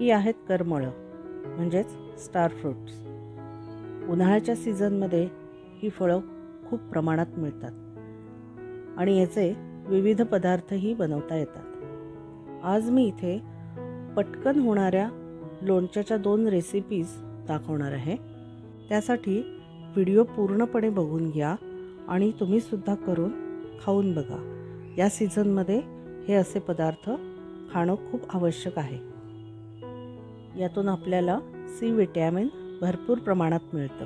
ही आहेत करमळं म्हणजेच star fruits. उन्हाळ्याच्या सीझनमध्ये ही फळं खूप प्रमाणात मिळतात आणि याचे विविध पदार्थही बनवता येतात. आज मी इथे पटकन होणाऱ्या लोणच्याच्या दोन रेसिपीज दाखवणार आहे. त्यासाठी व्हिडिओ पूर्णपणे बघून घ्या आणि तुम्हीसुद्धा करून खाऊन बघा. या सीझनमध्ये हे असे पदार्थ खाणं खूप आवश्यक आहे. यातून आपल्याला सी विटॅमिन भरपूर प्रमाणात मिळतं.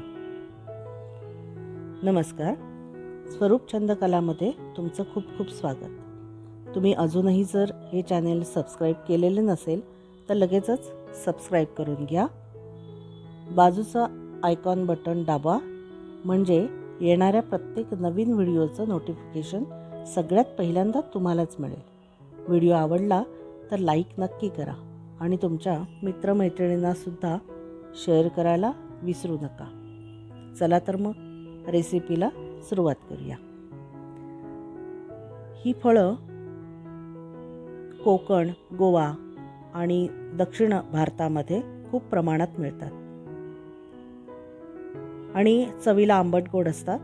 नमस्कार. स्वरूप छंदकलामध्ये तुमचं खूप खूप स्वागत. तुम्ही अजूनही जर हे चॅनेल सबस्क्राईब केलेले नसेल तर लगेचच सबस्क्राईब करून घ्या. बाजूचा आयकॉन बटन दाबा. म्हणजे येणाऱ्या प्रत्येक नवीन व्हिडिओचं नोटिफिकेशन सगळ्यात पहिल्यांदा तुम्हालाच मिळेल. व्हिडिओ आवडला तर लाईक नक्की करा. आणि तुमच्या मित्रमैत्रिणींनासुद्धा शेअर करायला विसरू नका. चला तर मग रेसिपीला सुरुवात करूया. ही फळं कोकण गोवा आणि दक्षिण भारतामध्ये खूप प्रमाणात मिळतात. आणि चवीला आंबट गोड असतात.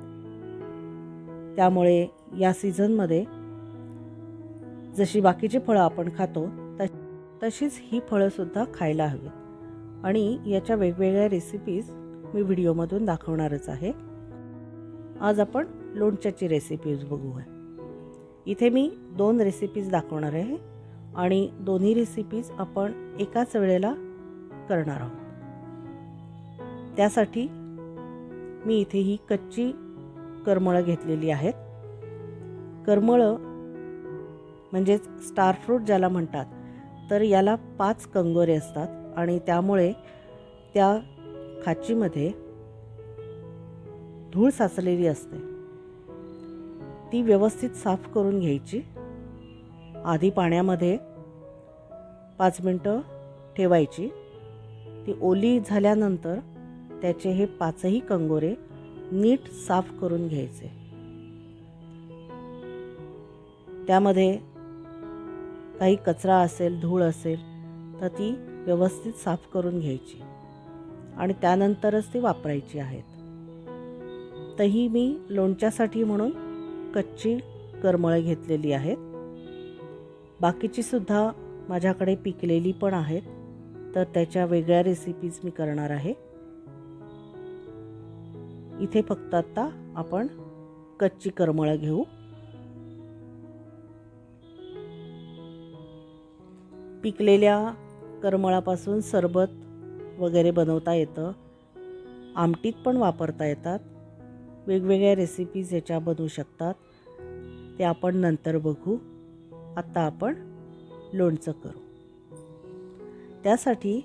त्यामुळे या सीझनमध्ये जशी बाकीची फळं आपण खातो तशीच ही फळंसुद्धा खायला हवीत. आणि याच्या वेगवेगळ्या रेसिपीज मी व्हिडिओमधून दाखवणारच आहे. आज आपण लोणच्याची रेसिपीज बघूया. इथे मी दोन रेसिपीज दाखवणार आहे आणि दोन्ही रेसिपीज आपण एकाच वेळेला करणार आहोत. त्यासाठी मी इथे ही कच्ची करमळं घेतलेली आहेत. करमळं म्हणजेच स्टार फ्रूट ज्याला म्हणतात तर याला पाच कंगोरे असतात आणि त्यामुळे त्या खाचीमध्ये धूळ साचलेली असते. ती व्यवस्थित साफ करून घ्यायची. आधी पाण्यामध्ये पाच मिनटं ठेवायची. ती ओली झाल्यानंतर त्याचे हे पाचही कंगोरे नीट साफ करून घ्यायचे. त्यामध्ये काही कचरा असेल धूळ असेल तर ती व्यवस्थित साफ करून घ्यायची आणि त्यानंतरच ती वापरायची आहेत. तर ही मी लोणच्यासाठी म्हणून कच्ची करमळे घेतलेली आहेत. बाकीची सुद्धा माझ्याकडे पिकलेली पण आहेत तर त्याच्या वेगळ्या रेसिपीज मी करणार आहे. इथे फक्त आता आपण कच्ची करमळं घेऊ. पिकलेल्या करमळापासून सरबत वगैरे बनवता येतं. आमटीत पण वापरता येतात. वेगवेगळ्या रेसिपीज याच्या बनवू शकतात. ते आपण नंतर बघू. आत्ता आपण लोणचं करू. त्यासाठी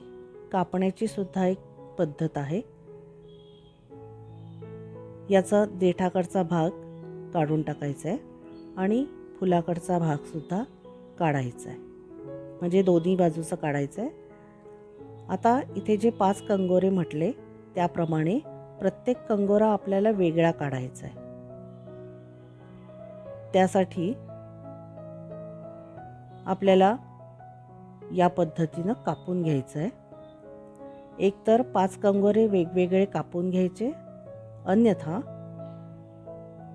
कापण्याची सुद्धा एक पद्धत आहे. याचा देठाकडचा भाग काढून टाकायचा आहे आणि फुलाकडचा भागसुद्धा काढायचा आहे. म्हणजे दोन्ही बाजूचं काढायचं आहे आता इथे जे पाच कंगोरे म्हटले त्याप्रमाणे प्रत्येक कंगोरा आपल्याला वेगळा काढायचा आहे त्यासाठी आपल्याला या पद्धतीनं कापून घ्यायचं आहे एकतर पाच कंगोरे वेगवेगळे कापून घ्यायचे. अन्यथा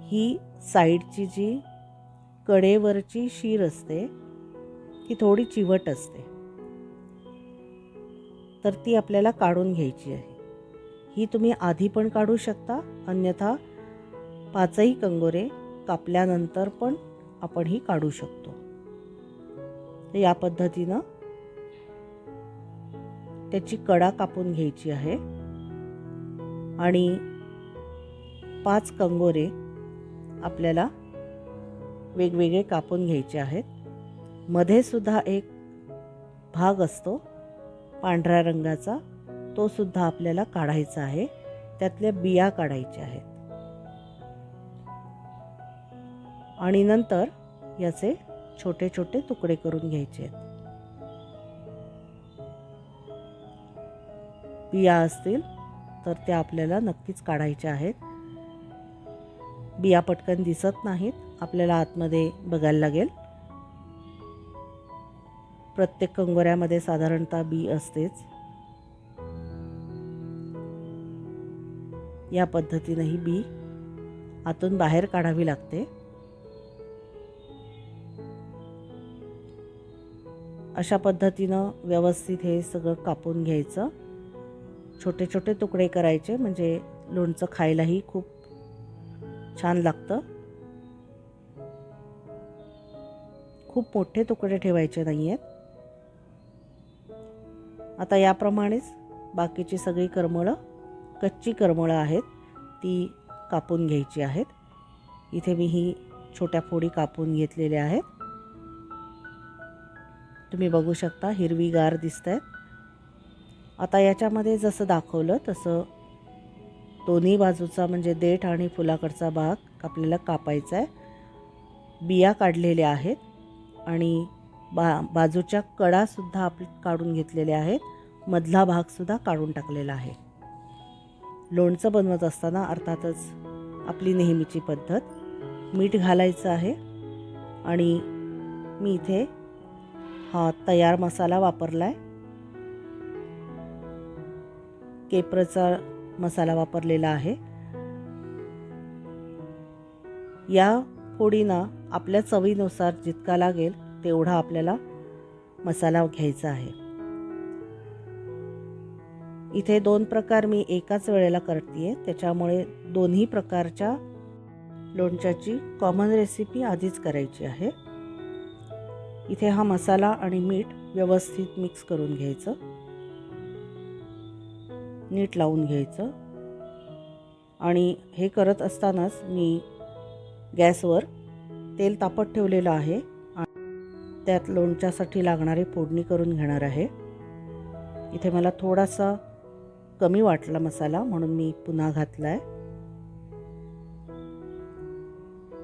ही साईडची जी कडेवरची शीर असते ती थोडी चिवट असते. तर ती आपल्याला काढून घ्यायची आहे. ही तुम्ही आधी पण काढू शकता अन्यथा पाचही कंगोरे कापल्यानंतर पण आपण ही काढू शकतो. तर या पद्धतीनं त्याची कडा कापून घ्यायची आहे आणि पाच कंगोरे आपल्याला वेगवेगळे कापून घ्यायचे आहेत. मध्ये सुद्धा एक भाग असतो पांढऱ्या रंगाचा. तो सुद्धा आपल्याला काढायचा आहे. त्यातल्या बिया काढायच्या आहेत. आणि नंतर याचे छोटे छोटे तुकडे करून घ्यायचे आहेत. बिया असतील तर त्या आपल्याला नक्कीच काढायच्या आहेत. बिया पटकन दिसत नाहीत. आपल्याला आतमध्ये बघायला लागेल. प्रत्येक कंगोऱ्यामध्ये साधारणतः बी असतेच. या पद्धतीनं ही बी आतून बाहेर काढावी लागते. अशा पद्धतीनं व्यवस्थित हे सगळं कापून घ्यायचं. छोटे छोटे तुकडे करायचे म्हणजे लोणचं खायलाही खूप छान लागतं. खूप मोठे तुकडे ठेवायचे नाही आहेत आता याप्रमाणेच बाकीची सगळी करमळं कच्ची करमळं आहेत ती कापून घ्यायची आहेत. इथे मी ही छोट्या फोडी कापून घेतलेल्या आहेत. तुम्ही बघू शकता हिरवीगार दिसत आहेत आता याच्यामध्ये जसं दाखवलं तसं दोन्ही बाजूचा म्हणजे देठ आणि फुलाकडचा भाग आपल्याला कापायचा आहे बिया काढलेल्या आहेत आणि बा बाजूच्या कडासुद्धा आप काढून घेतलेल्या आहेत. मधला भागसुद्धा काढून टाकलेला आहे. लोणचं बनवत असताना अर्थातच आपली नेहमीची पद्धत. मीठ घालायचं आहे आणि मी इथे हा तयार मसाला वापरला आहे केपरचा मसाला वापरलेला आहे. या फोडीना आपल्या चवीनुसार जितका लागेल तेवढा आपल्याला मसाला घ्यायचा आहे. इथे दोन प्रकार मी एकाच वेळेला करते त्याच्यामुळे दोन्ही प्रकारच्या लोणच्याची कॉमन रेसिपी आधीच करायची आहे. इथे हा मसाला आणि मीठ व्यवस्थित मिक्स करून घ्यायचं. नीट लावून घ्यायचं. आणि हे करत असतानाच मी गॅसवर तेल तापत ठेवलेलं आहे. त्यात लोणच्यासाठी लागणारी फोडणी करून घेणार आहे. इथे मला थोडासा कमी वाटला मसाला म्हणून मी पुन्हा घातला आहे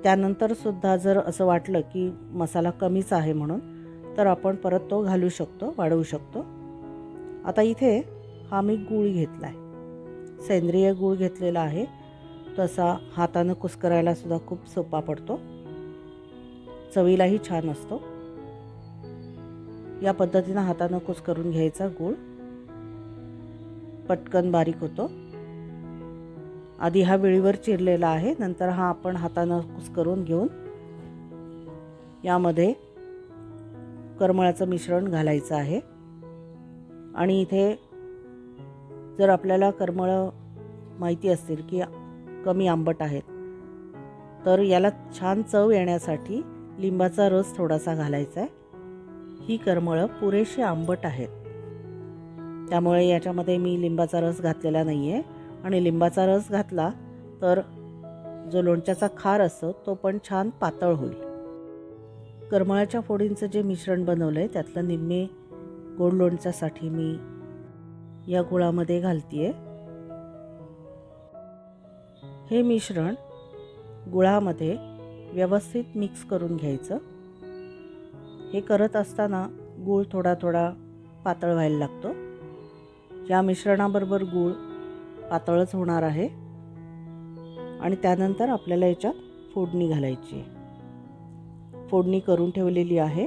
त्यानंतरसुद्धा जर असं वाटलं की मसाला कमीच आहे म्हणून तर आपण परत तो घालू शकतो वाढवू शकतो. आता इथे हा मी गूळ घेतला आहे सेंद्रिय गूळ घेतलेला आहे. तसा हातानं कुस्करायला सुद्धा खूप सोपा पडतो. चवीलाही छान असतो. या पद्धतीनं हातानं कुस्करून घ्यायचा गूळ. पटकन बारीक होतो. आधी हा वेळीवर चिरलेला आहे नंतर हा आपण हातानं कुस करून घेऊन यामध्ये करमळाचं मिश्रण घालायचं आहे. आणि इथे जर आपल्याला करमळं माहिती असतील की कमी आंबट आहेत तर याला छान चव येण्यासाठी लिंबाचा रस थोडासा घालायचा आहे. ही करमळं पुरेशी आंबट आहेत. त्यामुळे याच्यामध्ये मी लिंबाचा रस घातलेला नाही आहे आणि लिंबाचा रस घातला तर जो लोणच्याचा खार असतो तो पण छान पातळ होईल. करमळाच्या फोडींचं जे मिश्रण बनवलं आहे त्यातलं निम्मे गोड लोणच्यासाठी मी या गुळामध्ये घालते हे मिश्रण गुळामध्ये व्यवस्थित मिक्स करून घ्यायचं. हे करत असताना गूळ थोडा थोडा पातळ व्हायला लागतो. या मिश्रणाबरोबर गूळ पातळच होणार आहे. आणि त्यानंतर आपल्याला याच्यात फोडणी घालायची फोडणी करून ठेवलेली आहे.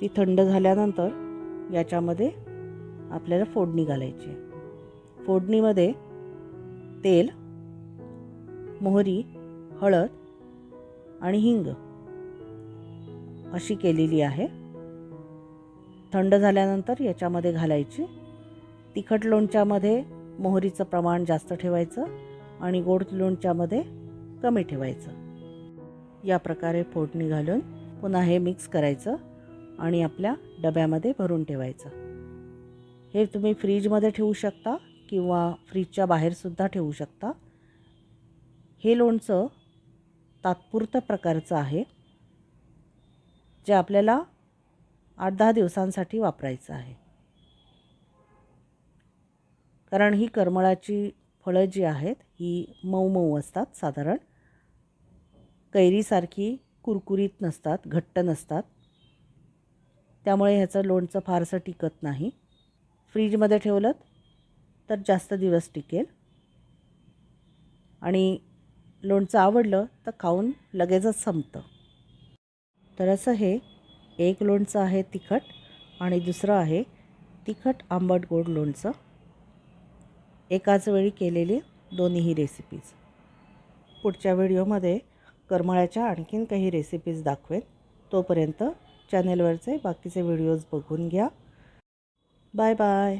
ती थंड झाल्यानंतर याच्यामध्ये आपल्याला फोडणी घालायची फोडणीमध्ये तेल मोहरी हळद आणि हिंग अशी केलेली आहे. थंड झाल्यानंतर याच्यामध्ये घालायची. तिखट लोणच्यामध्ये मोहरीचं प्रमाण जास्त ठेवायचं आणि गोड लोणच्यामध्ये कमी ठेवायचं. या प्रकारे फोडणी घालून पुन्हा हे मिक्स करायचं आणि आपल्या डब्यामध्ये भरून ठेवायचं. हे तुम्ही फ्रीजमध्ये ठेवू शकता किंवा फ्रीजच्या बाहेरसुद्धा ठेवू शकता. हे लोणचं तात्पुरतं प्रकारचं आहे. जे आपल्याला आठ दहा दिवसांसाठी वापरायचं आहे. कारण ही करमळाची फळं जी आहेत ही मऊ मऊ असतात साधारण. कैरीसारखी कुरकुरीत नसतात घट्ट नसतात. त्यामुळे ह्याचं लोणचं फारसं टिकत नाही. फ्रीजमध्ये ठेवलं तर जास्त दिवस टिकेल. आणि लोणचं आवडलं तर खाऊन लगेचच संपतं. तर असं हे एक लोणचं आहे तिखट आणि दुसरं आहे तिखट आंबट गोड लोणचं. एकाच वेळी केलेली दोन्हीही रेसिपीज पुढच्या व्हिडिओमध्ये करमाळ्याच्या आणखीन काही रेसिपीज दाखवेन. तोपर्यंत चॅनेलवरचे बाकीचे व्हिडिओज बघून घ्या. Bye bye